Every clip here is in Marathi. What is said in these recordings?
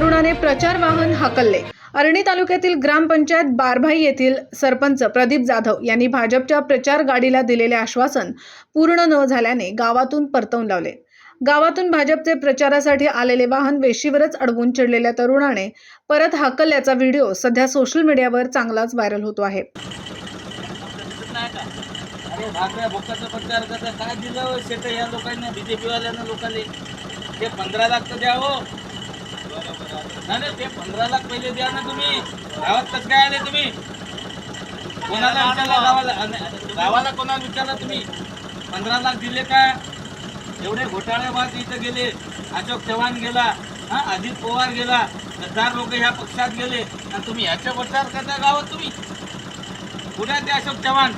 तरुणाने प्रचार वाहन हाकलले. अरणी तालुक्यातील ग्रामपंचायत बारभाई येथील सरपंच प्रदीप जाधव यांनी भाजपच्या प्रचार गाडीला दिलेले आश्वासन पूर्ण न झाल्याने गावातून परतवून लावले. गावातून भाजपचे प्रचारासाठी आलेले वाहन वेशीवरच अडवून चिडलेल्या तरुणाने परत हाकलल्याचा व्हिडिओ सध्या सोशल मीडियावर चांगलाच व्हायरल होतो आहे. हो लोकांना? बीजेपी वाल्यांना ते पंधरा लाख द्यावं हो. नाही नाही, ते पंधरा लाख पहिले द्या ना तुम्ही. गावात कसं काय आले तुम्ही? कोणाला विचारला गावाला? अन- गावाला कोणाला विचारला तुम्ही? पंधरा लाख दिले का? एवढे घोटाळेबाज इथं गेले. अशोक चव्हाण गेला हा अजित पवार गेला गद्दार लोक ह्या पक्षात गेले. आणि तुम्ही ह्याच्या प्रचार करता गावात तुम्ही? कुठे आहे ते अशोक चव्हाण?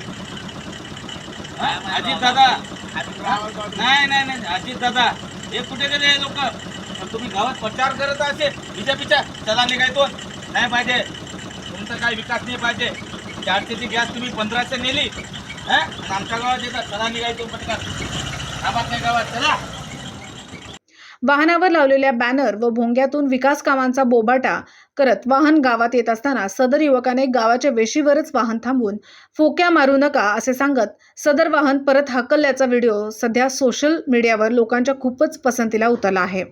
अजित दादा. नाही नाही नाही अजित दादा. हे कुठे गेले हे लोक? तुम्ही गावात प्रचार करत असे बीजेपीच्या चला निघायतून नाही पाहिजे. तुमचा काय विकास नाही पाहिजे. चारशेची गॅस तुम्ही पंधराशे नेली. हा? आमच्या गावात येतात चला निघायतून पटकन? गावात नाही गावात चला. वाहनावर लावलेल्या बॅनर व भोंग्यातून विकास कामांचा बोबाटा करत वाहन गावात येत असताना सदर युवकाने गावाच्या वेशीवरच वाहन थांबवून फोक्या मारू नका असे सांगत सदर वाहन परत हाकलल्याचा व्हिडिओ सध्या सोशल मीडियावर लोकांच्या खूपच पसंतीला उतरला आहे.